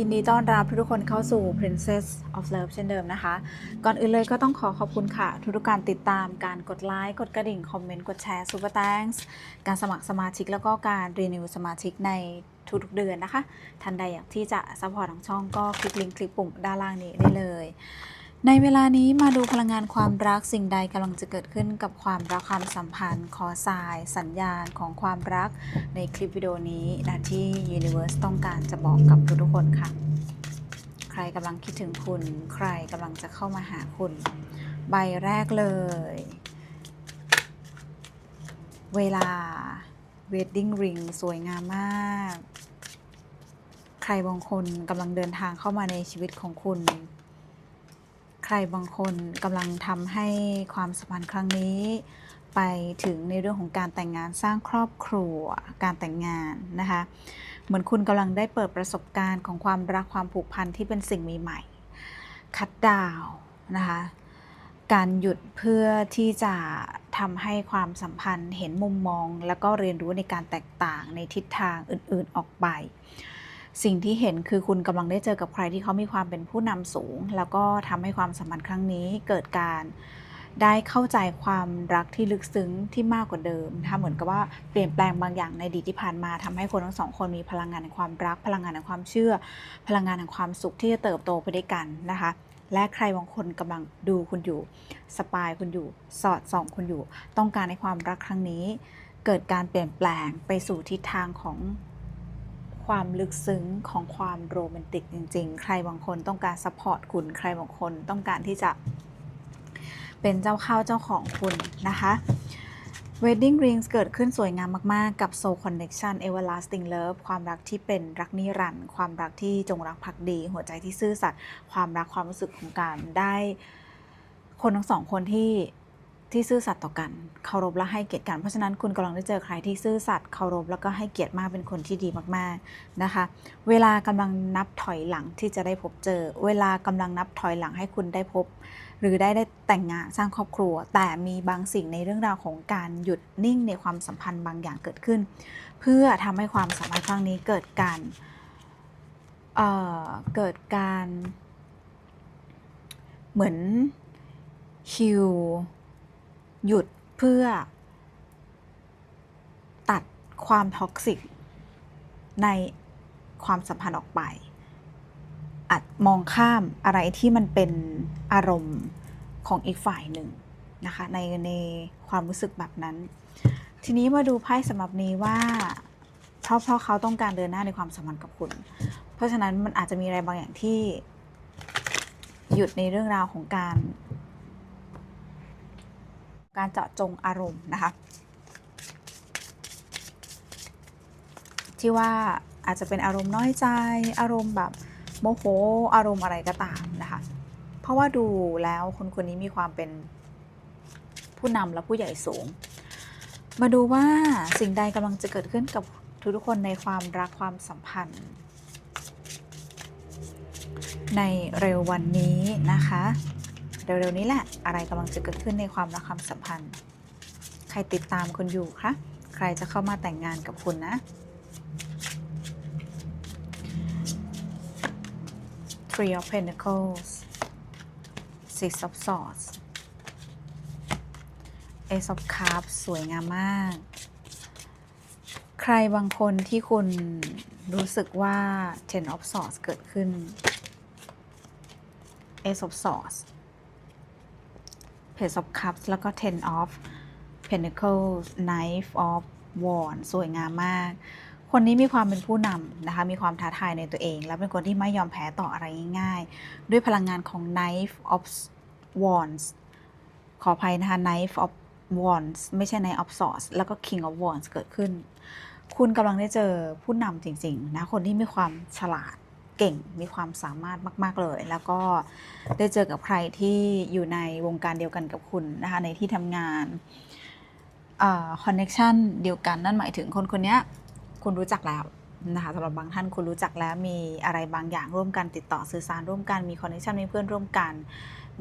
ยินดีต้อนรับทุกคนเข้าสู่ Princess of Love เช่นเดิมนะคะ ก่อนอื่นเลยก็ต้องขอขอบคุณค่ะ ทุกการติดตามการกดไลค์ กดกระดิ่ง คอมเมนต์ กดแชร์ Super Thanks การสมัครสมาชิกแล้วก็การรีนิวสมาชิกในทุกๆเดือนนะคะท่านใดอยากที่จะซัพพอร์ตทางช่องก็คลิกลิงก์คลิกปุ่มด้านล่างนี้ได้เลย ในเวลานี้มาดูพลังงานความรักสิ่งใดกำลังจะเกิดขึ้นกับความรักความสัมพันธ์คอสายสัญญาณของความรักในคลิปวิดีโอนี้นะที่ Universe ต้องการจะบอกกับทุกๆคนค่ะ ใครกำลังคิดถึงคุณ ใครกำลังจะเข้ามาหาคุณ ใบแรกเลย เวลา Wedding Ring สวยงามมาก ใครบางคนกำลังเดินทางเข้ามาในชีวิตของคุณ ใครบางคนกำลังทำให้ความสัมพันธ์ครั้งนี้ ไปถึงในเรื่องของการแต่งงานสร้างครอบครัว การแต่งงานนะคะ เหมือนคุณกำลังได้เปิดประสบการณ์ของความรักความผูกพันที่เป็นสิ่งใหม่ๆคัดดาวน์นะคะการหยุดเพื่อที่จะทำให้ความสัมพันธ์เห็นมุมมอง แล้วก็เรียนรู้ในการแตกต่างในทิศทางอื่นๆออกไป สิ่งที่เห็นคือคุณกำลังได้เจอกับใครที่เขามีความเป็นผู้นำสูง แล้วก็ทำให้ความสัมพันธ์ครั้งนี้เกิดการได้เข้าใจความรักที่ลึกซึ้งที่มากกว่าเดิมนะคะเหมือนกับว่าเปลี่ยนแปลงบางอย่างในดีที่ผ่านมาทำให้คนทั้งสองคนมีพลังงานแห่งความรัก พลังงานแห่งความเชื่อ พลังงานแห่งความสุขที่จะเติบโตไปด้วยกันนะคะ และใครบางคนกำลังดูคุณอยู่ สปายคุณอยู่ สอดส่องคุณอยู่ ต้องการให้ความรักครั้งนี้ เกิดการเปลี่ยนแปลงไปสู่ทิศทางของ ความลึกซึ้งของความโรแมนติกจริง ๆ ใครบางคนต้องการซัพพอร์ตคุณ ใครบางคนต้องการที่จะเป็นเจ้าเข้าเจ้าของคุณนะคะ Wedding Rings เกิดขึ้นสวยงามมากๆ กับ Soul Connection Everlasting Love ความรักที่เป็นรักนิรันดร์ความรักที่จงรักภักดี หัวใจที่ซื่อสัตย์ความรักความรู้สึกของการได้ คนทั้งสองคนที่ ที่ซื่อสัตย์ต่อกัน เคารพและให้เกียรติกัน เพราะฉะนั้นคุณกำลังได้เจอใครที่ซื่อสัตย์เคารพแล้วก็ให้เกียรติมากเป็นคนที่ดีมากๆนะคะ เวลากำลังนับถอยหลังที่จะได้พบเจอ เวลากำลังนับถอยหลังให้คุณได้พบ หรือได้ได้แต่งงานสร้างครอบครัว แต่มีบางสิ่งในเรื่องราวของการหยุดนิ่งในความสัมพันธ์บางอย่างเกิดขึ้น เพื่อทำให้ความสัมพันธ์ครั้งนี้เกิดการเเกิดการ เหมือนฮิว หยุดเพื่อ ตัดความท็อกซิกในความสัมพันธ์ออกไป อาจมองข้ามอะไรที่มันเป็นอารมณ์ของอีกฝ่ายหนึ่งนะคะ ในในความรู้สึกแบบนั้น ทีนี้มาดูไพ่สำหรับนี้ว่าเพราะเพราะเขาต้องการเดินหน้าในความสัมพันธ์กับคุณ เพราะฉะนั้นมันอาจจะมีอะไรบางอย่างที่หยุดในเรื่องราวของการ การเจาะจงอารมณ์นะคะ ที่ว่าอาจจะเป็นอารมณ์น้อยใจ อารมณ์แบบโมโหอารมณ์อะไรก็ตามนะคะ เพราะว่าดูแล้วคนคนนี้มีความเป็นผู้นำและผู้ใหญ่สูง มาดูว่าสิ่งใดกำลังจะเกิดขึ้นกับทุกๆคนในความรักความสัมพันธ์ ในเร็ววันนี้นะคะ เร็วๆนี้แหละ อะไรกำลังจะเกิดขึ้นในความรักความสัมพันธ์ ใครติดตามคุณอยู่คะใครจะเข้ามาแต่งงานกับคุณนะ Three of Pentacles Six of Swords Ace of Cups สวยงามมาก ใครบางคนที่คุณรู้สึกว่า Ten of Swords เกิดขึ้น Ace of Swords Page of Cups แล้วก็ Ten of Pentacles Knife of Wands สวยงามมาก คนนี้มีความเป็นผู้นำนะคะ มีความท้าทายในตัวเอง และเป็นคนที่ไม่ยอมแพ้ต่ออะไรง่ายๆ ด้วยพลังงานของ Knife of Wands ขออภัยนะคะ Knife of Wands ไม่ใช่ Knife of Swords แล้วก็ King of Wands เกิดขึ้น คุณกำลังได้เจอผู้นำจริงๆนะ คนที่มีความฉลาด เก่งมีความสามารถมาก ๆ เลย แล้วก็ได้เจอกับใครที่อยู่ในวงการเดียวกันกับคุณนะคะในที่ทำงานคอนเน็ชันเดียวกันนั่นหมายถึงคนคนนี้คุณรู้จักแล้วนะคะสำหรับบางท่านคุณรู้จักแล้วมีอะไรบางอย่างร่วมกันติดต่อสื่อสารร่วมกันมีคอนเน็ชันมีเพื่อนร่วมกัน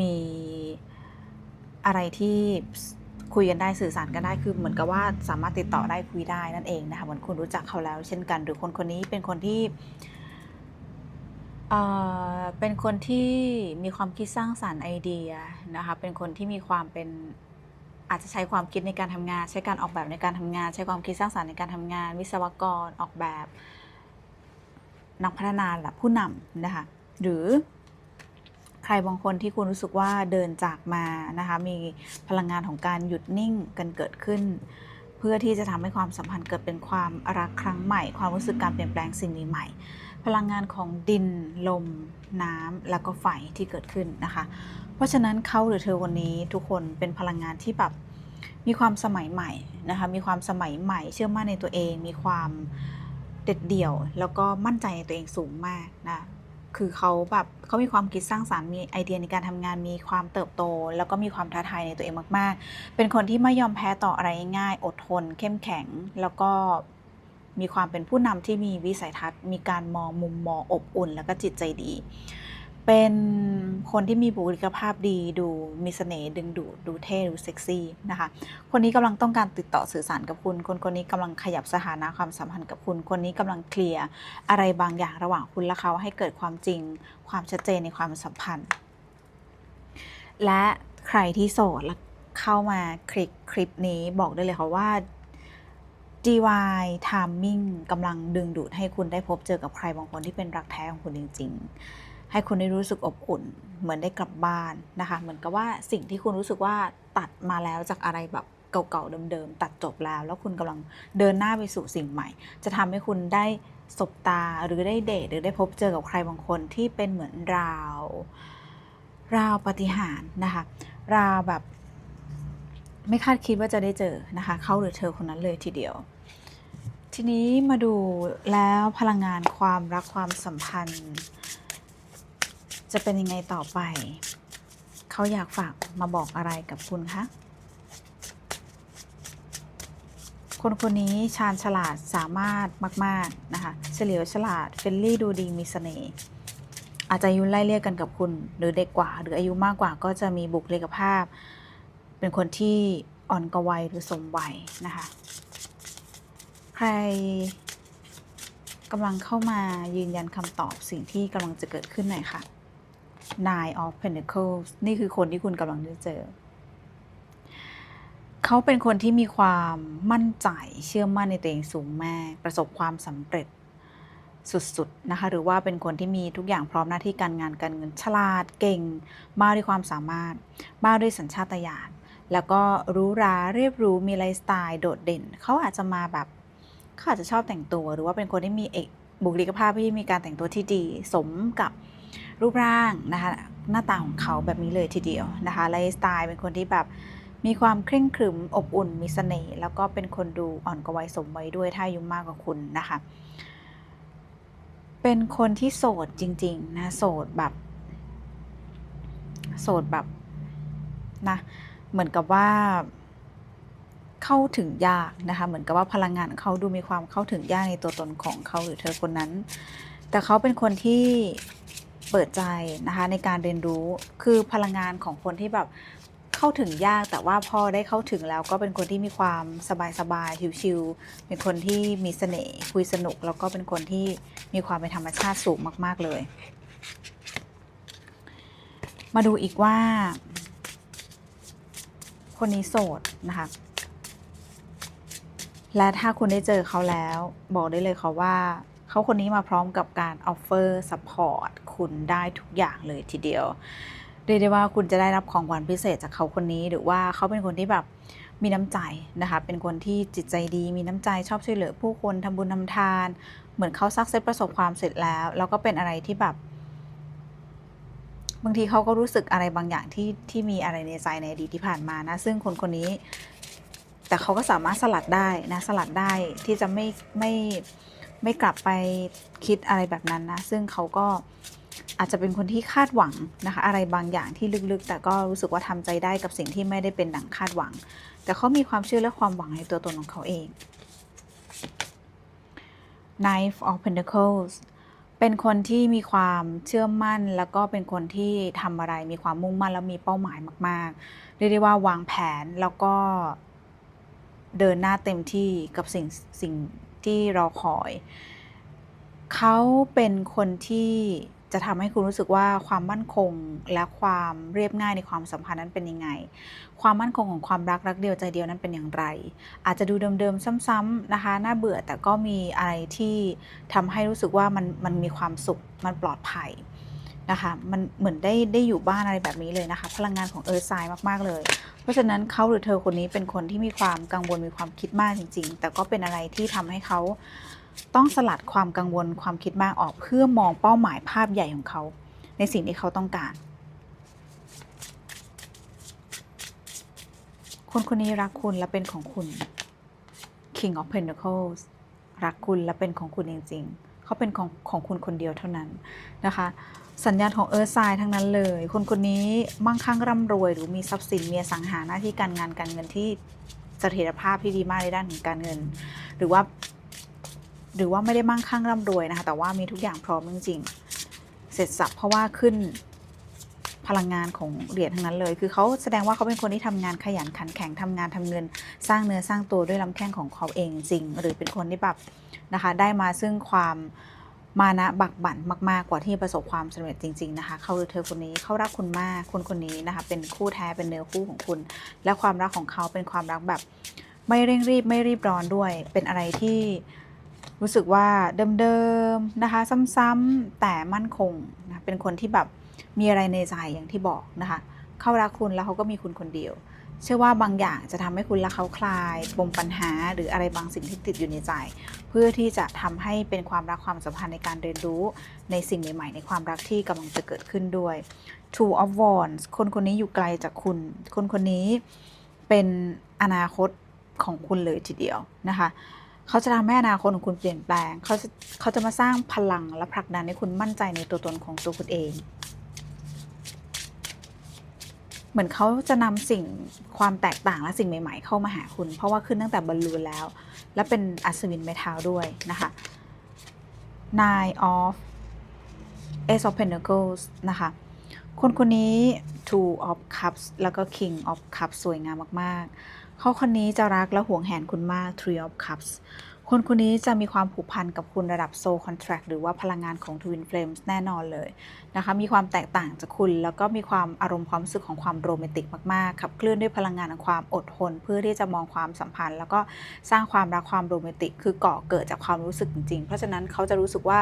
มีอะไรที่คุยกันได้สื่อสารกันได้คือเหมือนกับว่าสามารถติดต่อได้คุยได้นั่นเองนะคะเหมือนคุณรู้จักเขาแล้ว เช่นกัน หรือคนคนนี้เป็นคนที่ เอ่อเป็นคนที่มีความคิดสร้างสรรค์ไอเดียนะคะ เป็นคนที่มีความเป็นอาจจะใช้ความคิดในการทำงาน ใช้การออกแบบในการทำงาน ใช้ความคิดสร้างสรรค์ในการทำงาน วิศวกรออกแบบนักพัฒนาหรือผู้นำนะคะ หรือใครบางคนที่คุณรู้สึกว่าเดินจากมานะคะมีพลังงานของการหยุดนิ่งกันเกิดขึ้น เพื่อที่จะทำให้ความสัมพันธ์เกิดเป็นความรักครั้งใหม่ ความรู้สึกการเปลี่ยนแปลงสิ่งใหม่ๆ พลังงานของดินลม น้ำแล้วก็ไฟที่เกิดขึ้นนะคะ เพราะฉะนั้นเขาหรือเธอวันนี้ทุกคนเป็นพลังงานที่แบบมีความสมัยใหม่นะคะมีความสมัยใหม่ เชื่อมั่นในตัวเอง มีความเด็ดเดี่ยว แล้วก็มั่นใจในตัวเองสูงมากนะคือเขาแบบเขามีความคิดสร้างสารรค์มีไอเดียในการทำงานมีความเติบโต แล้วก็มีความท้าทายในตัวเองมาก ๆ เป็นคนที่ไม่ยอมแพ้ต่ออะไรง่ายอดทน เข้มแข็ง แล้วก็ มีความเป็นผู้นำที่มีวิสัยทัศน์ มีการมองมุมมองอบอุ่น แล้วก็จิตใจดี เป็นคนที่มีบุคลิกภาพดีดูมีเสน่ห์ดึงดูดดูเท่ดูเซ็กซี่นะคะคนนี้กำลังต้องการติดต่อสื่อสารกับคุณ คนคนนี้กำลังขยับสถานะความสัมพันธ์กับคุณ คนนี้กำลังเคลียร์อะไรบางอย่างระหว่างคุณและเขาให้เกิดความจริง ความชัดเจนในความสัมพันธ์ และใครที่โสดแล้วเข้ามาคลิกคลิปนี้บอกได้เลยค่ะว่า DY Timing กำลังดึงดูดให้คุณได้พบเจอกับใครบางคนที่เป็นรักแท้ของคุณจริง ๆ ให้คุณได้รู้สึกอบอุ่น เหมือนได้กลับบ้านนะคะ เหมือนกับว่าสิ่งที่คุณรู้สึกว่าตัดมาแล้วจากอะไรแบบเก่าๆเดิมๆตัดจบแล้ว แล้วคุณกำลังเดินหน้าไปสู่สิ่งใหม่ จะทำให้คุณได้สบตาหรือได้เดทหรือได้พบเจอกับใครบางคนที่เป็นเหมือนราว ราวปฏิหารนะคะ ราวแบบ ไม่คาดคิดว่าจะได้เจอนะคะ เขาหรือเธอคนนั้นเลยทีเดียว ทีนี้มาดูแล้วพลังงานความรักความสัมพันธ์ จะเป็นยังไงต่อไป เขาอยากฝากมาบอกอะไรกับคุณคะคนคนนี้ชาญฉลาดสามารถมาก ๆ นะคะ เฉลียวฉลาดเฟรนลี่ดูดีมีเสน่ห์อาจจะอายุไล่เลี่ยกันกับคุณ หรือเด็กกว่า หรืออายุมากกว่าก็จะมีบุคลิกภาพ เป็นคนที่อ่อนกวัยหรือสมวัยนะคะ ใครกำลังเข้ามายืนยันคำตอบสิ่งที่กำลังจะเกิดขึ้นหน่อยค่ะ Nine of Pentacles นี่คือคนที่คุณกำลังจะเจอ เขาเป็นคนที่มีความมั่นใจเชื่อมั่นในตัวเองสูงมาก ประสบความสำเร็จสุดๆนะคะ หรือว่าเป็นคนที่มีทุกอย่างพร้อมหน้าที่การงานการเงินฉลาดเก่ง มากด้วยความสามารถ มากด้วยสัญชาตญาณ แล้วก็รู้ราเรียบรู้มีไลฟ์สไตล์โดดเด่น เขาอาจจะมาแบบเขาอาจจะชอบแต่งตัว หรือว่าเป็นคนที่มีเอกบุคลิกภาพที่มีการแต่งตัวที่ดี สมกับรูปร่างนะคะหน้าตาของเขาแบบนี้เลยทีเดียวนะคะไลฟ์สไตล์เป็นคนที่แบบมีความเคร่งครึมอบอุ่นมีเสน่ห์แล้วก็เป็นคนดูอ่อนกว่าวัยสมวัยด้วยถ้าอายุมากกว่าคุณนะคะ เป็นคนที่โสดจริง ๆ นะ โสดแบบ โสดแบบนะ เหมือนกับว่าเข้าถึงยากนะคะ เหมือนกับว่าพลังงานเขาดูมีความเข้าถึงยากในตัวตนของเขาหรือเธอคนนั้น แต่เขาเป็นคนที่เปิดใจนะคะในการเรียนรู้ คือพลังงานของคนที่แบบเข้าถึงยาก แต่ว่าพอได้เข้าถึงแล้วก็เป็นคนที่มีความสบายๆชิวๆเป็นคนที่มีเสน่ห์คุยสนุก แล้วก็เป็นคนที่มีความเป็นธรรมชาติสูงมาก ๆเลย มาดูอีกว่า คนนี้โสดนะคะ และถ้าคุณได้เจอเขาแล้ว บอกได้เลยค่ะว่าเขาคนนี้มาพร้อมกับการออฟเฟอร์สปอร์ตคุณได้ทุกอย่างเลยทีเดียวเรียกได้ว่าคุณจะได้รับของขวัญพิเศษจากเขาคนนี้ หรือว่าเขาเป็นคนที่แบบมีน้ำใจนะคะ เป็นคนที่จิตใจดี มีน้ำใจชอบช่วยเหลือผู้คนทำบุญทำทาน เหมือนเขาซักเซสประสบความเสร็จแล้ว แล้วก็เป็นอะไรที่แบบ บางทีเขาก็รู้สึกอะไรบางอย่างที่ที่มีอะไรในใจในอดีตที่ผ่านมานะ ซึ่งคนคนนี้ แต่เขาก็สามารถสลัดได้นะ สลัดได้ที่จะไม่ไม่ไม่กลับไปคิดอะไรแบบนั้นนะ ซึ่งเขาก็อาจจะเป็นคนที่คาดหวังนะคะ อะไรบางอย่างที่ลึกๆ แต่ก็รู้สึกว่าทำใจได้กับสิ่งที่ไม่ได้เป็นดังคาดหวัง แต่เขามีความเชื่อและความหวังในตัวตนของเขาเอง Knife of Pentacles เป็นคนที่มีความเชื่อมั่น แล้วก็เป็นคนที่ทำอะไรมีความมุ่งมั่นแล้วมีเป้าหมายมาก ๆ เรียกได้ว่าวางแผนแล้วก็เดินหน้าเต็มที่กับสิ่งสิ่งที่เราคอย เขาเป็นคนที่ จะทำให้คุณรู้สึกว่าความมั่นคงและความเรียบง่ายในความสัมพันธ์นั้นเป็นยังไง ความมั่นคงของความรักรักเดียวใจเดียวนั้นเป็นอย่างไร อาจจะดูเดิมๆซ้ำๆนะคะ น่าเบื่อแต่ก็มีอะไรที่ทำให้รู้สึกว่ามันมันมีความสุขมันปลอดภัยนะคะมันเหมือนได้ได้อยู่บ้านอะไรแบบนี้เลยนะคะ พลังงานของเออร์ไซมากๆเลย เพราะฉะนั้นเขาหรือเธอคนนี้เป็นคนที่มีความกังวลมีความคิดมากจริง ๆ แต่ก็เป็นอะไรที่ทำให้เขา ต้องสลัดความกังวลความคิดมากออกเพื่อมองเป้าหมายภาพใหญ่ของเขา ในสิ่งที่เขาต้องการ คนคนนี้รักคุณและเป็นของคุณ King of Pentacles รักคุณและเป็นของคุณจริง ๆ เขาเป็นของของคุณคนเดียวเท่านั้นนะคะ สัญญาณของเออร์ไซน์ทั้งนั้นเลย คนคนนี้มั่งคั่งร่ำรวย หรือมีทรัพย์สินมีสังหาหน้าที่การงานการเงินที่เสถียรภาพที่ดีมากในด้านของการเงิน หรือว่า หรือว่าไม่ได้มั่งคั่งร่ำรวยนะคะ แต่ว่ามีทุกอย่างพร้อมจริงๆ เสร็จสับเพราะว่าขึ้นพลังงานของเหรียญทั้งนั้นเลย คือเขาแสดงว่าเขาเป็นคนที่ทำงานขยันขันแข็งทำงานทำเงิน สร้างเนื้อสร้างตัวด้วยลำแข้งของเขาเองจริง หรือเป็นคนที่แบบนะคะ ได้มาซึ่งความมานะบักบั่นมากๆกว่าที่ประสบความสำเร็จจริง ๆ นะคะ เขาหรือเธอคนนี้เขารักคุณมากคนคนนี้นะคะ เป็นคู่แท้เป็นเนื้อคู่ของคุณ และความรักของเขาเป็นความรักแบบ ไม่เร่งรีบไม่รีบร้อนด้วย เป็นอะไรที่ รู้สึกว่าเดิมๆนะคะ ซ้ำๆแต่มั่นคงนะเป็นคนที่แบบมีอะไรในใจอย่างที่บอกนะคะ เขารักคุณแล้วเขาก็มีคุณคนเดียว เชื่อว่าบางอย่างจะทำให้คุณและเขาคลายปมปัญหาหรืออะไรบางสิ่งที่ติดอยู่ในใจ เพื่อที่จะทำให้เป็นความรักความสัมพันธ์ในการเรียนรู้ในสิ่งใหม่ๆ ในความรักที่กำลังจะเกิดขึ้นด้วย Two of Wands คนคนนี้อยู่ไกลจากคุณ คนคนนี้เป็นอนาคตของคุณเลยทีเดียวนะคะ เขาจะทำให้อนาคตของคุณเปลี่ยนแปลง เขาจะเขาจะมาสร้างพลังและผลักดันให้คุณมั่นใจในตัวตนของตัวคุณเอง เหมือนเขาจะนำสิ่งความแตกต่างและสิ่งใหม่ ๆ เข้ามาหาคุณ เพราะว่าขึ้นตั้งแต่บอลลูนแล้ว และเป็นอัศวินไม้เท้าด้วยนะคะ Nine of Ace of Pentacles นะคะ คนคนนี้ Two of Cups แล้วก็ King of Cups สวยงามมากๆ เขาคนนี้จะรักและหวงแหนคุณมาก Three of Cups คนคนนี้จะมีความผูกพันกับคุณระดับ Soul Contract หรือว่าพลังงานของ Twin Flames แน่นอนเลยนะคะ มีความแตกต่างจากคุณ แล้วก็มีความอารมณ์ความรู้สึกของความโรแมนติกมาก ๆ ขับเคลื่อนด้วยพลังงานของความอดทน เพื่อที่จะมองความสัมพันธ์ แล้วก็สร้างความรักความโรแมนติก คือก่อเกิดจากความรู้สึกจริง ๆ เพราะฉะนั้นเขาจะรู้สึกว่า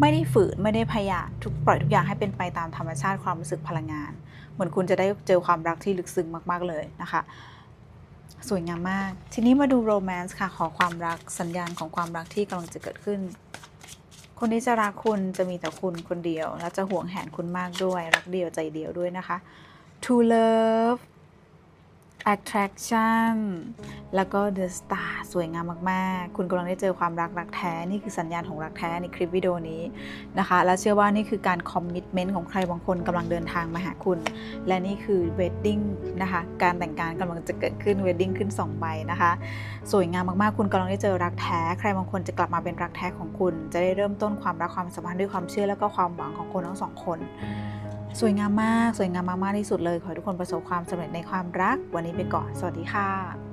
ไม่ได้ฝืนไม่ได้พยายามทุกปล่อยทุกอย่างให้เป็นไปตามธรรมชาติความรู้สึกพลังงาน เหมือนคุณจะได้เจอความรักที่ลึกซึ้งมาก ๆ เลยนะคะ สวยงามมาก ทีนี้มาดูโรแมนต์ค่ะ ขอความรักสัญญาณของความรักที่กำลังจะเกิดขึ้น คนที่จะรักคุณจะมีแต่คุณคนเดียว และจะห่วงแหนคุณมากด้วย รักเดียวใจเดียวด้วยนะคะ to love attraction แล้วก็ the star สวยงามมาก ๆ คุณกำลังได้เจอความรักรักแท้ นี่คือสัญญาณของรักแท้ในคลิปวิดีโอนี้นะคะ และเชื่อว่านี่คือการคอมมิ t เมนต์ของใครบางคนกำลังเดินทางมาหาคุณ และนี่คือ wedding นะคะ การแต่งงานกำลังจะเกิดขึ้น wedding ขึ้น2ใบนะคะ สวยงามมาก ๆ คุณกำลังได้เจอรักแท้ ใครบางคนจะกลับมาเป็นรักแท้ของคุณ จะได้เริ่มต้นความรักความสัมพันธ์ด้วยความเชื่อแล้วก็ความหวังของคนทั้งสองคน สวยงามมาก สวยงามมากๆที่สุดเลย ขอให้ทุกคนประสบความสำเร็จในความรัก วันนี้ไปก่อน สวัสดีค่ะ